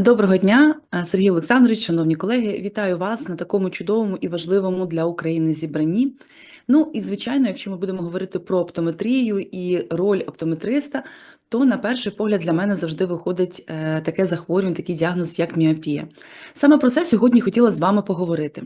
Доброго дня, е, Сергій Олександрович, шановні колеги, вітаю вас на такому чудовому і важливому для України зібранні. Ну і звичайно, якщо ми будемо говорити про оптометрію і роль оптометриста, то на перший погляд для мене завжди виходить е, таке захворювання, такий діагноз, як міопія. Саме про це сьогодні хотіла з вами поговорити.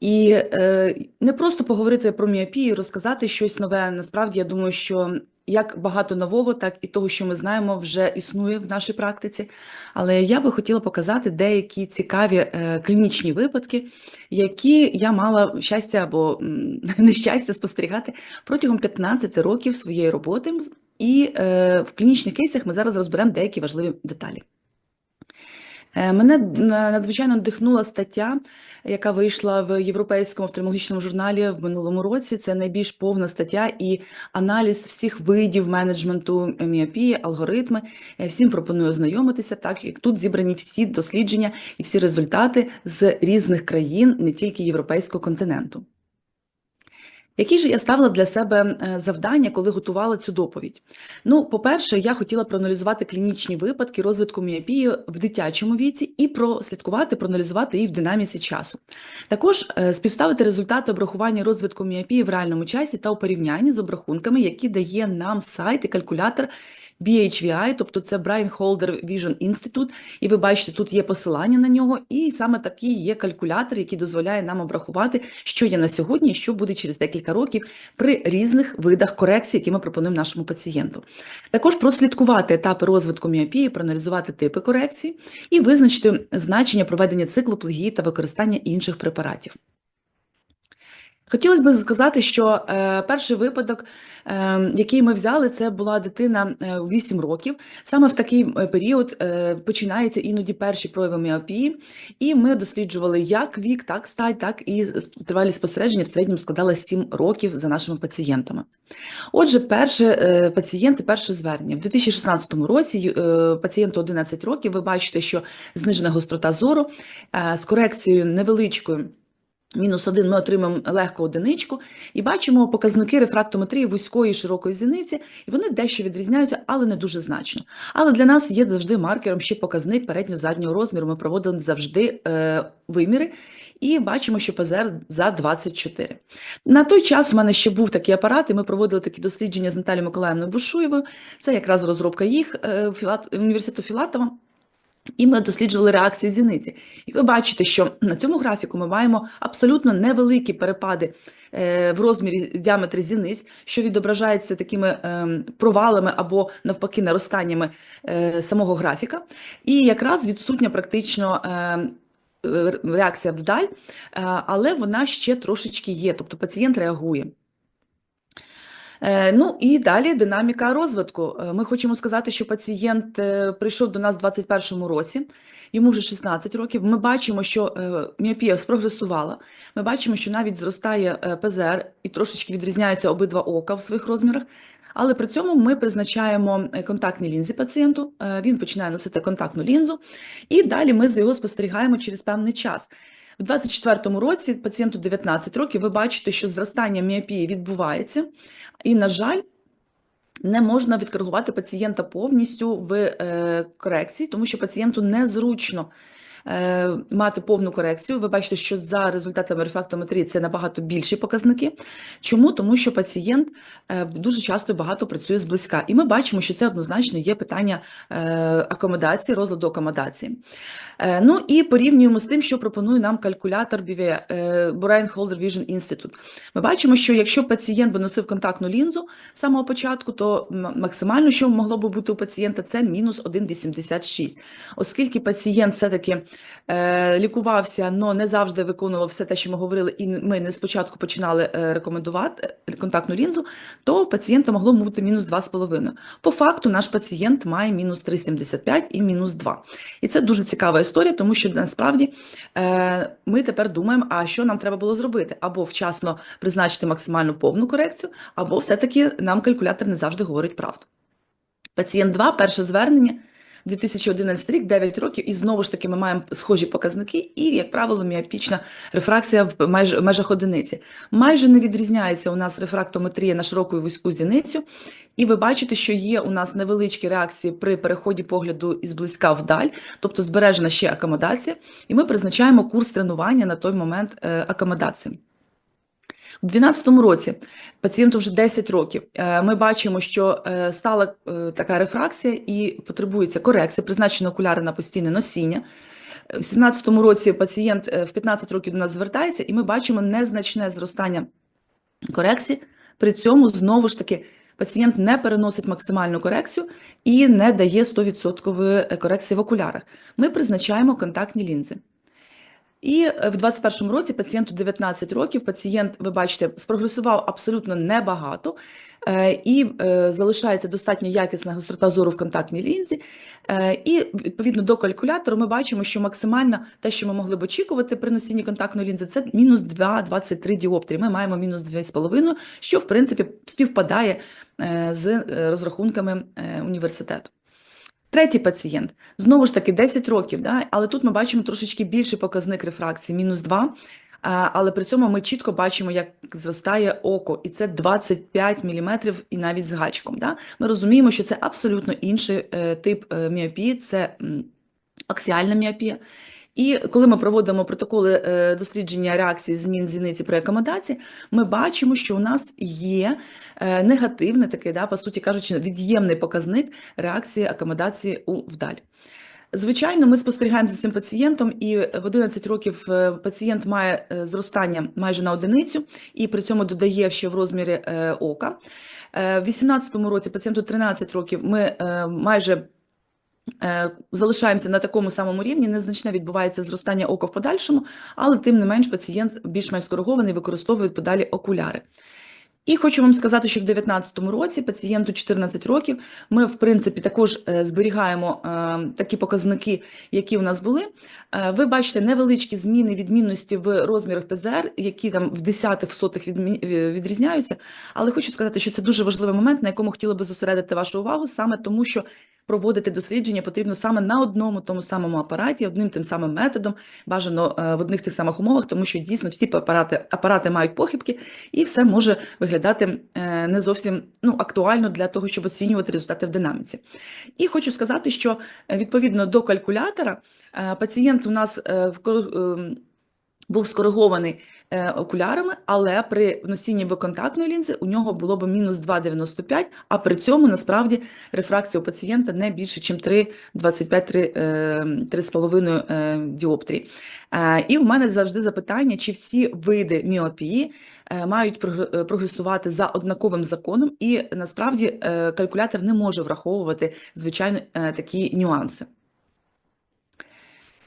І е, не просто поговорити про міопію, розказати щось нове. Насправді, я думаю, що як багато нового, так і того, що ми знаємо, вже існує в нашій практиці. Але я би хотіла показати деякі цікаві е, клінічні випадки, які я мала щастя або нещастя спостерігати протягом 15 років своєї роботи. І е, в клінічних кейсах ми зараз розберемо деякі важливі деталі. Е, Мене надзвичайно надихнула стаття, яка вийшла в європейському офтальмологічному журналі в минулому році. Це найбільш повна стаття і аналіз всіх видів менеджменту міопії, алгоритми. Всім пропоную ознайомитися, так як тут зібрані всі дослідження і всі результати з різних країн, не тільки європейського континенту. Які ж я ставила для себе е, завдання, коли готувала цю доповідь? Ну, по-перше, я хотіла проаналізувати клінічні випадки розвитку міопії в дитячому віці і прослідкувати, проаналізувати її в динаміці часу. Також е, співставити результати обрахування розвитку міопії в реальному часі та у порівнянні з обрахунками, які дає нам сайт і калькулятор BHVI, тобто це Brian Holder Vision Institute, і ви бачите, тут є посилання на нього, і саме такий є калькулятор, який дозволяє нам обрахувати, що є на сьогодні, що буде через декілька років при різних видах корекцій, які ми пропонуємо нашому пацієнту. Також прослідкувати етапи розвитку міопії, проаналізувати типи корекцій і визначити значення проведення циклу плегії та використання інших препаратів. Хотілося б сказати, що е, перший випадок, е, який ми взяли, це була дитина е, у 8 років. Саме в такий е, період е, починаються іноді перші прояви міопії, і ми досліджували як вік, так стать, так і тривалість спостереження в середньому складала 7 років за нашими пацієнтами. Отже, перше е, пацієнти, перше звернення. В 2016 році е, пацієнту 11 років, ви бачите, що знижена гострота зору е, з корекцією невеличкою. Мінус один ми отримаємо легку одиничку і бачимо показники рефрактометрії вузької широкої зіниці, і вони дещо відрізняються, але не дуже значно. Але для нас є завжди маркером ще показник передньо-заднього розміру. Ми проводимо завжди е, виміри і бачимо, що ПЗР за 24. На той час у мене ще був такий апарат, і ми проводили такі дослідження з Наталією Миколаївною Бушуєвою. Це якраз розробка їх е, Філат- університету Філатова. І ми досліджували реакції зіниці. І ви бачите, що на цьому графіку ми маємо абсолютно невеликі перепади е, в розмірі діаметрі зіниць, що відображається такими ем, провалами або навпаки наростаннями е, самого графіка. І якраз відсутня практично. е, Реакція вдаль, е, але вона ще трошечки є, тобто пацієнт реагує. Е, Ну і далі динаміка розвитку. Е, Ми хочемо сказати, що пацієнт е, прийшов до нас у 2021 році, йому вже 16 років. Ми бачимо, що міопія спрогресувала. Ми бачимо, що навіть зростає ПЗР і трошечки відрізняються обидва ока в своїх розмірах. Але при цьому ми призначаємо контактні лінзи пацієнту. Він починає носити контактну лінзу, і далі ми з його спостерігаємо через певний час. У 2024 році пацієнту 19 років. Ви бачите, що зростання міопії відбувається, і, на жаль, не можна відкоригувати пацієнта повністю в е, корекції, тому що пацієнту незручно мати повну корекцію. Ви бачите, що за результатами рефрактометрії це набагато більші показники. Чому? Тому що пацієнт е, дуже часто багато працює зблизька. І ми бачимо, що це однозначно є питання е, акомодації, розладу акомодації. Е, Ну і порівнюємо з тим, що пропонує нам калькулятор е, Brian Holder Vision Institute. Ми бачимо, що якщо пацієнт би носив контактну лінзу з самого початку, то максимально, що могло би бути у пацієнта, це мінус 1,86. Оскільки пацієнт все-таки е, лікувався, але не завжди виконував все те, що ми говорили, і ми не спочатку починали е, рекомендувати е, контактну лінзу, то пацієнта могло бути мінус 2,5. По факту наш пацієнт має мінус 3,75 і мінус 2. І це дуже цікава історія, тому що насправді е, ми тепер думаємо, а що нам треба було зробити? Або вчасно призначити максимальну повну корекцію, або все-таки нам калькулятор не завжди говорить правду. Пацієнт 2, перше звернення. 2011 рік, 9 років, і знову ж таки ми маємо схожі показники, і, як правило, міопічна рефракція в майже в межах одиниці. Майже не відрізняється у нас рефрактометрія на широку і вузьку зіницю, і ви бачите, що є у нас невеличкі реакції при переході погляду із близька вдаль, тобто збережена ще акомодація, і ми призначаємо курс тренування на той момент е, акомодації. У 2012 році пацієнту вже 10 років. е, Ми бачимо, що е, стала е, така рефракція і потребується корекція, призначено окуляри на постійне носіння. У 2017 році пацієнт в 15 років до нас звертається, і ми бачимо незначне зростання корекції. При цьому знову ж таки пацієнт не переносить максимальну корекцію і не дає 100% корекції в окулярах. Ми призначаємо контактні лінзи. І е, в 2021 році пацієнту 19 років. Пацієнт, ви бачите, спрогресував абсолютно небагато е, і е, залишається достатньо якісна гострота зору в контактній лінзі. І відповідно до калькулятору ми бачимо, що максимально те, що ми могли б очікувати при носінні контактної лінзи, це мінус 2,23 діоптрії. Ми маємо мінус 2,5, що в принципі співпадає з розрахунками університету. Третій пацієнт знову ж таки 10 років, да? але тут ми бачимо трошечки більший показник рефракції, мінус 2. Але при цьому ми чітко бачимо, як зростає око, і це 25 мм і навіть з гачком. Да? Ми розуміємо, що це абсолютно інший е, тип е, міопії, це аксіальна міопія. І коли ми проводимо протоколи е, дослідження реакції змін зіниці при акомодації, ми бачимо, що у нас є е, негативний такий, да, по суті кажучи, від'ємний показник реакції акомодації у вдаль. Звичайно, ми спостерігаємо за цим пацієнтом, і в 11 років е, пацієнт має зростання майже на одиницю, і при цьому додає ще в розмірі ока. В 18 році пацієнту 13 років ми майже Залишаємося на такому самому рівні, незначне відбувається зростання ока в подальшому, але тим не менш пацієнт більш-менш скоригований, використовує подалі окуляри. І хочу вам сказати, що в 2019 році пацієнту 14 років ми, в принципі, також е, зберігаємо е, такі показники, які у нас були. Е, Ви бачите невеличкі зміни відмінності в розмірах ПЗР, які там в десятих, сотих е, відрізняються. Але хочу сказати, що це дуже важливий момент, на якому хотіла би зосередити вашу увагу, саме тому, що проводити дослідження потрібно саме на одному тому самому апараті, одним тим самим методом, бажано е, в одних тих самих умовах, тому що дійсно всі апарати, апарати мають похибки, і все може виглядати е, не зовсім ну, актуально для того, щоб оцінювати результати в динаміці. І хочу сказати, що е, відповідно до калькулятора пацієнт у нас в ем, був скоригований е, окулярами, але при носінні біконтактної лінзи у нього було б мінус 2,95, а при цьому насправді рефракція у пацієнта не більше, ніж 3,25 3,5 е, діоптрії. Е, І в мене завжди запитання, чи всі види міопії е, мають е, прогресувати за однаковим законом, і насправді е, калькулятор не може враховувати, звичайно, е, такі нюанси.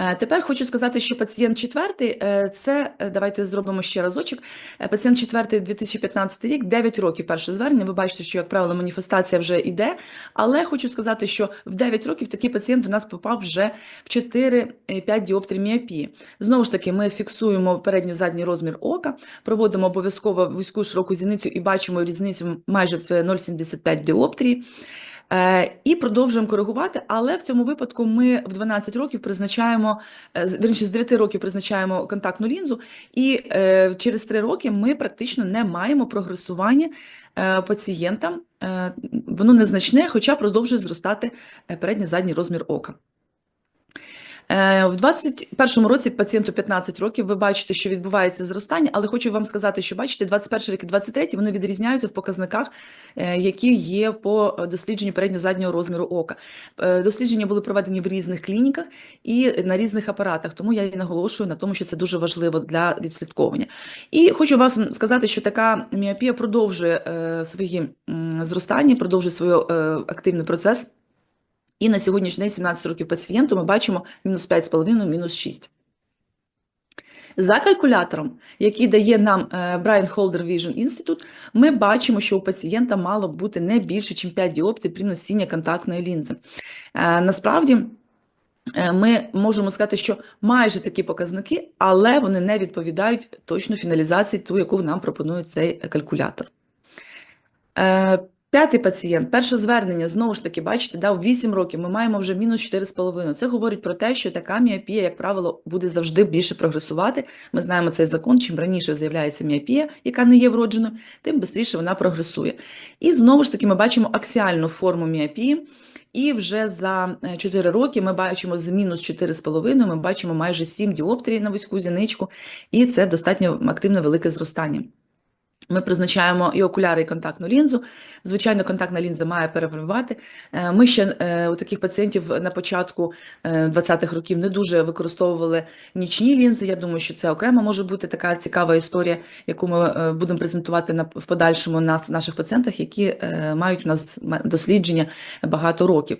Е, Тепер хочу сказати, що пацієнт четвертий, е, це, е, давайте зробимо ще разочок, пацієнт четвертий 2015 рік, 9 років перше звернення, ви бачите, що, як правило, маніфестація вже йде, але хочу сказати, що в 9 років такий пацієнт до нас попав вже в 4-5 діоптрій міопії. Знову ж таки, ми фіксуємо передньо-задній розмір ока, проводимо обов'язково вузьку широку зіницю і бачимо різницю майже в 0,75 діоптрії. Е, І продовжуємо коригувати, але в цьому випадку ми в 12 років призначаємо, верніше, з- вірніше, 9 років призначаємо контактну лінзу, і е, через 3 роки ми практично не маємо прогресування пацієнтам. Е, Воно незначне, хоча продовжує зростати передній задній розмір ока. Е, В 21 році пацієнту 15 років, ви бачите, що відбувається зростання, але хочу вам сказати, що бачите, 21 рік і 23 вони відрізняються в показниках, е, які є по дослідженню передньо-заднього розміру ока. Е, Дослідження були проведені в різних клініках і на різних апаратах, тому я і наголошую на тому, що це дуже важливо для відслідковування. І хочу вам сказати, що така міопія продовжує свої зростання, продовжує свій активний процес. І на сьогоднішній день 17 років пацієнту ми бачимо мінус 5,5, мінус 6. За калькулятором, який дає нам е, Brian Holder Vision Institute, ми бачимо, що у пацієнта мало бути не більше, ніж 5 діоптрій при носінні контактної лінзи. Е, Насправді, е, ми можемо сказати, що майже такі показники, але вони не відповідають точно фіналізації, ту, яку нам пропонує цей калькулятор. Е, П'ятий пацієнт, перше звернення, знову ж таки, бачите, да, в 8 років ми маємо вже мінус 4,5. Це говорить про те, що така міопія, як правило, буде завжди більше прогресувати. Ми знаємо цей закон, чим раніше з'являється міопія, яка не є вродженою, тим швидше вона прогресує. І знову ж таки ми бачимо аксіальну форму міопії. І вже за 4 роки ми бачимо з мінус 4,5, ми бачимо майже 7 діоптрій на вузьку зіничку, і це достатньо активне велике зростання. Ми призначаємо і окуляри, і контактну лінзу. Звичайно, контактна лінза має перепривати. Е, Ми ще е, у таких пацієнтів на початку 20-х років не дуже використовували нічні лінзи. Я думаю, що це окремо може бути така цікава історія, яку ми е, будемо презентувати в подальшому на наших пацієнтах, які мають у нас дослідження багато років.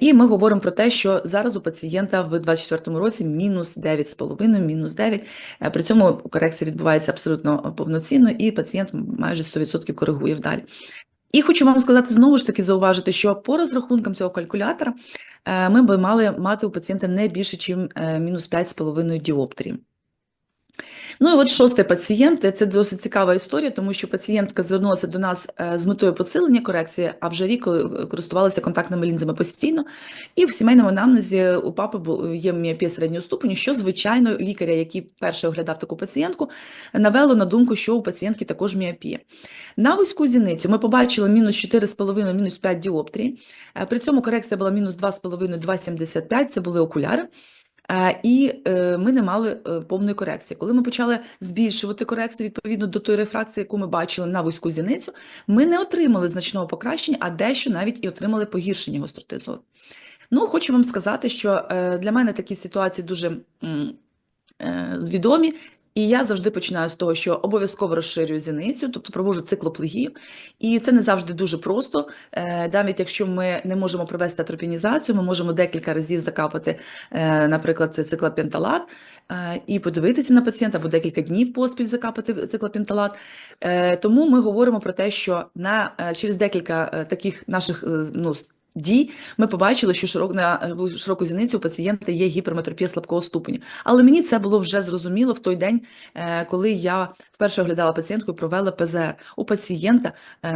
І ми говоримо про те, що зараз у пацієнта в 24-му році мінус 9,5, мінус 9. При цьому корекція відбувається абсолютно повноцінно, і пацієнт майже 100% коригує вдалі. І хочу вам сказати знову ж таки зауважити, що по розрахункам цього калькулятора ми би мали мати у пацієнта не більше, ніж мінус 5,5 діоптрії. Ну і от шостий пацієнт, це досить цікава історія, тому що пацієнтка звернулася до нас з метою посилення корекції, а вже рік користувалася контактними лінзами постійно. І в сімейному анамнезі у папи є міопія середнього ступеню, що, звичайно, лікаря, який перший оглядав таку пацієнтку, навело на думку, що у пацієнтки також міопія. На вузьку зіницю ми побачили мінус 4,5, мінус 5 діоптрій. При цьому корекція була мінус 2,5, 2,75, це були окуляри. І е, ми не мали е, повної корекції. Коли ми почали збільшувати корекцію відповідно до тої рефракції, яку ми бачили на вузьку зіницю, ми не отримали значного покращення, а дещо навіть і отримали погіршення гостроти зору. Ну, хочу вам сказати, що е, для мене такі ситуації дуже відомі. І я завжди починаю з того, що обов'язково розширюю зіницю, тобто проводжу циклоплегію. І це не завжди дуже просто. Е, навіть якщо ми не можемо провести атропінізацію, ми можемо декілька разів закапати, е, наприклад, циклопенталат, е, і подивитися на пацієнта, або декілька днів поспіль закапати циклопенталат. Тому ми говоримо про те, що на через декілька таких наших ну, дій ми побачили, що широк, на широку зіницю у пацієнта є гіперметропія слабкого ступеня. Але мені це було вже зрозуміло в той день, е, коли я вперше оглядала пацієнтку і провела ПЗР. У пацієнта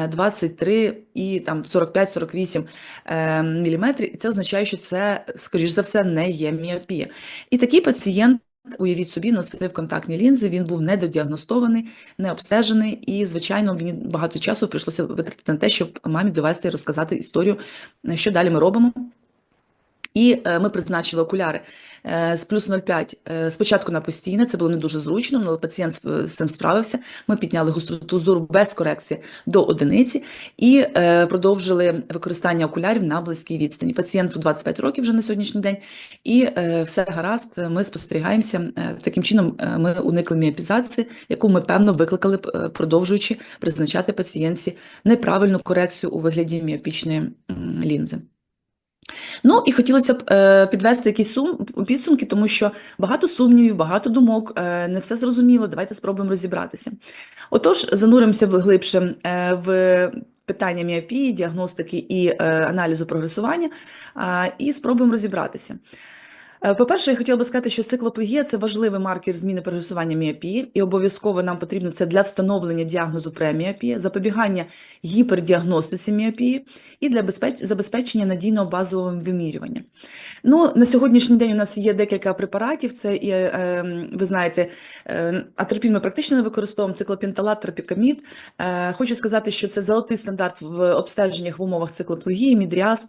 23 е, і там 45-48 е, мм, і це означає, що це, скоріш за все, не є міопія. І такий пацієнт. Уявіть собі, носив контактні лінзи, він був недодіагностований, не обстежений, і, звичайно, мені багато часу прийшлося витратити на те, щоб мамі довести і розказати історію, що далі ми робимо. І е, ми призначили окуляри е, з плюс 0,5 е, спочатку на постійне, це було не дуже зручно, але пацієнт з цим справився. Ми підняли густроту зору без корекції до одиниці і продовжили використання окулярів на близькій відстані. Пацієнту 25 років вже на сьогоднішній день, і все гаразд. Ми спостерігаємося. Таким чином ми уникли міопізації, яку ми певно викликали, продовжуючи призначати пацієнтці неправильну корекцію у вигляді міопічної лінзи. Ну і хотілося б е, підвести якісь сум підсумки, тому що багато сумнівів, багато думок, е, не все зрозуміло. Давайте спробуємо розібратися. Отож, зануримося глибше е, в питання міопії, діагностики і е, аналізу прогресування, е, і спробуємо розібратися. Е, по-перше, я хотіла би сказати, що циклоплегія – це важливий маркер зміни прогресування міопії, і обов'язково нам потрібно це для встановлення діагнозу преміопії, запобігання гіпердіагностиці міопії і для забезпечення надійного базового вимірювання. Ну, На сьогоднішній день у нас є декілька препаратів. Це, е, ви знаєте, е, атропін ми практично не використовуємо, циклопенталат, тропікамід. Хочу сказати, що це золотий стандарт в обстеженнях в умовах циклоплегії, мідріаз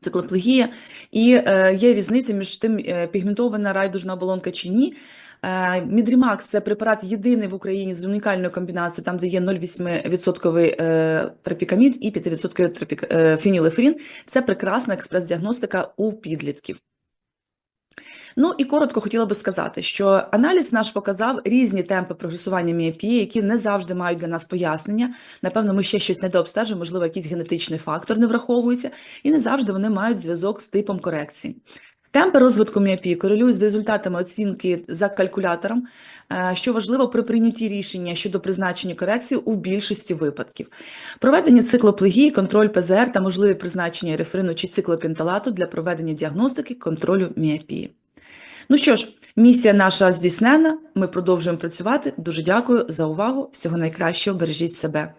циклоплегія, і е, є різниця між тим, е, пігментована райдужна оболонка чи ні. Е, Мідрімакс це препарат єдиний в Україні з унікальною комбінацією, там де є 0,8% тропікамід і 5% фенілефрін. Це прекрасна експрес-діагностика у підлітків. Ну і коротко хотіла би сказати, що аналіз наш показав різні темпи прогресування міопії, які не завжди мають для нас пояснення. Напевно, ми ще щось недообстежимо, можливо, якийсь генетичний фактор не враховується, і не завжди вони мають зв'язок з типом корекції. Темпи розвитку міопії корелюють з результатами оцінки за калькулятором, е, що важливо при прийнятті рішення щодо призначення корекції у більшості випадків. Проведення циклоплегії, контроль ПЗР та можливе призначення рефрину чи циклопенталату для проведення діагностики контролю міопії. Ну що ж, місія наша здійснена. Ми продовжуємо працювати. Дуже дякую за увагу. Всього найкращого. Бережіть себе.